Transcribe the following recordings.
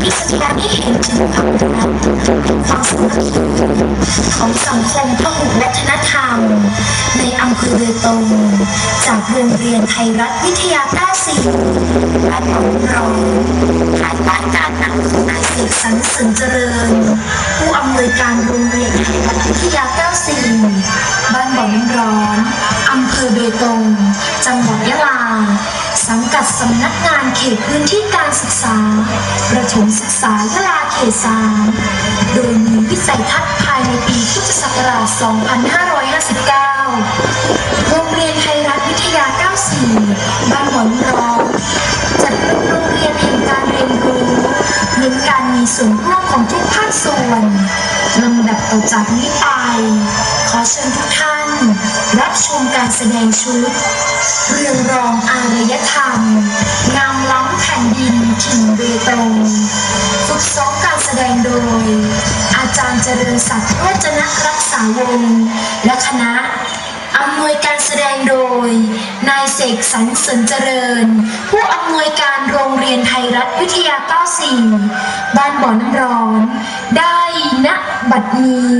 ที่แสดงให้เห็นถึงความรักความสามัคคีของสังคมพหุวัฒนธรรม ในอำเภอเบตงจากโรงเรียนไทยรัฐวิทยา94และของเราภายใต้การนำนายเสกสรรเสริญเจริญ ผู้อำนวยการโรงเรียนไทยรัฐวิทยา94 บ้านบ่อน้ำร้อนอำเภอเบตง จังหวัดยะลา สังกัดสำนักงานเขตพื้นที่การศึกษา ประถมศึกษายะลาเขตสามโดยมีวิสัยทัศน์ภายในปีพุทธศักราช 2559 โรงเรียนไทยรัฐวิทยา 94 บ้านหมอนร้อนจัดเป็นโรงเรียนแห่งการเรียนรู้เน้นการมีส่วนร่วมของทุกภาคส่วนลำดับต่อจากนี้ไป ขอเชิญทุกท่าน รับชมการแสดงชุด เรื่องรองอารยธรรมงามล้ำแผ่นดินถิ่นเบตงฝึกซ้อมการแสดงโดย อาจารย์เจริญศักดิ์โรจนรักษาวงศ์และคณะอำนวยการแสดงโดย นายเสกสรรเสริญเจริญ ผู้อำนวยการโรงเรียนไทยรัฐวิทยา 94 บ้านบ่อน้ำร้อน ได้ณบัดนี้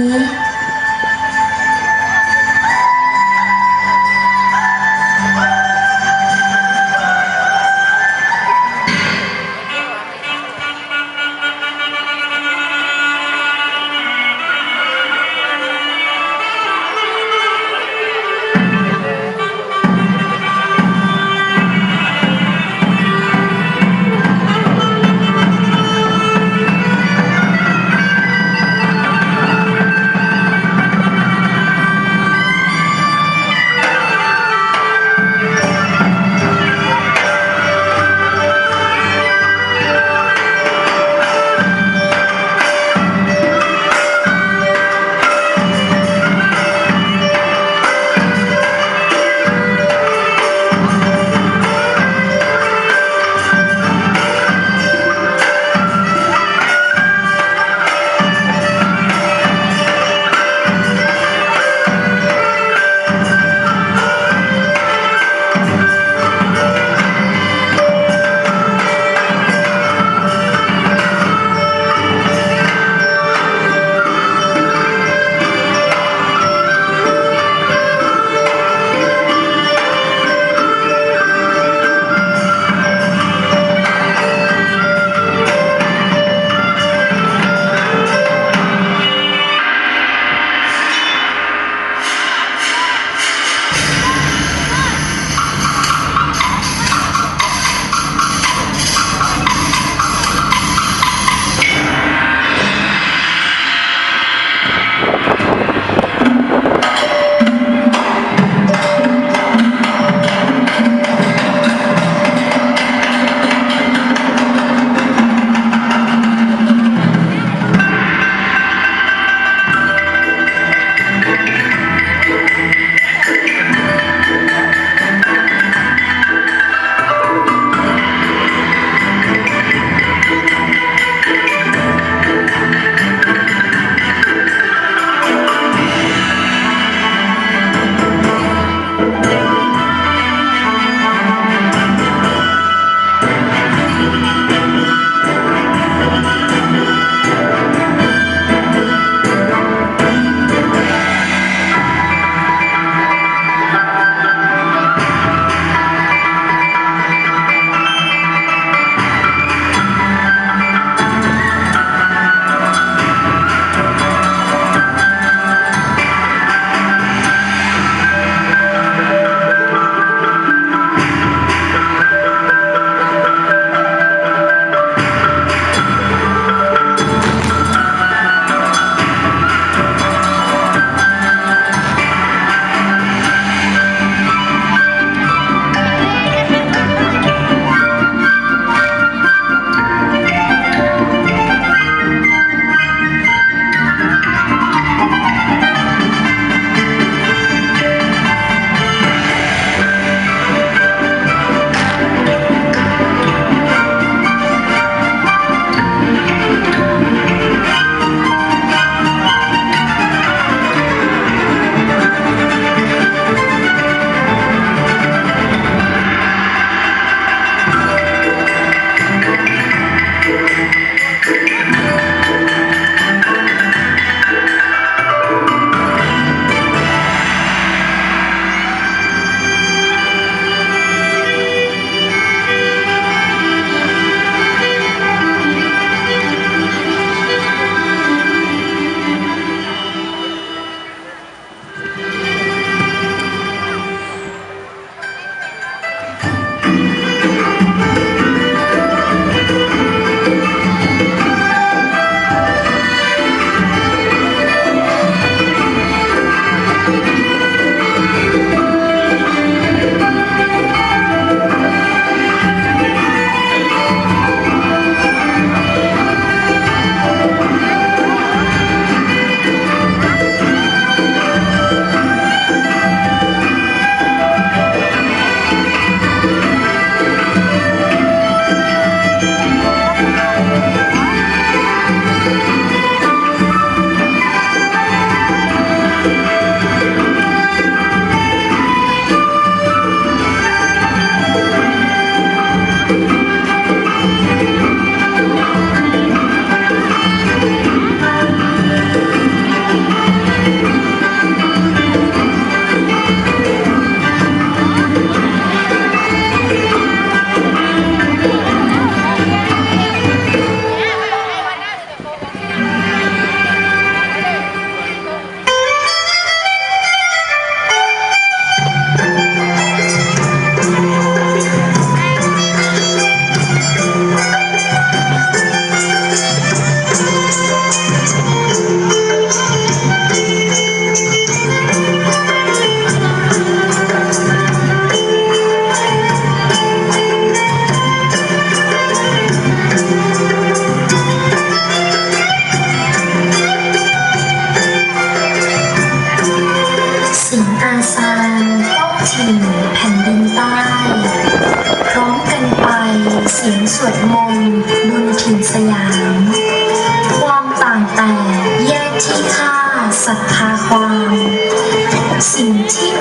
ค่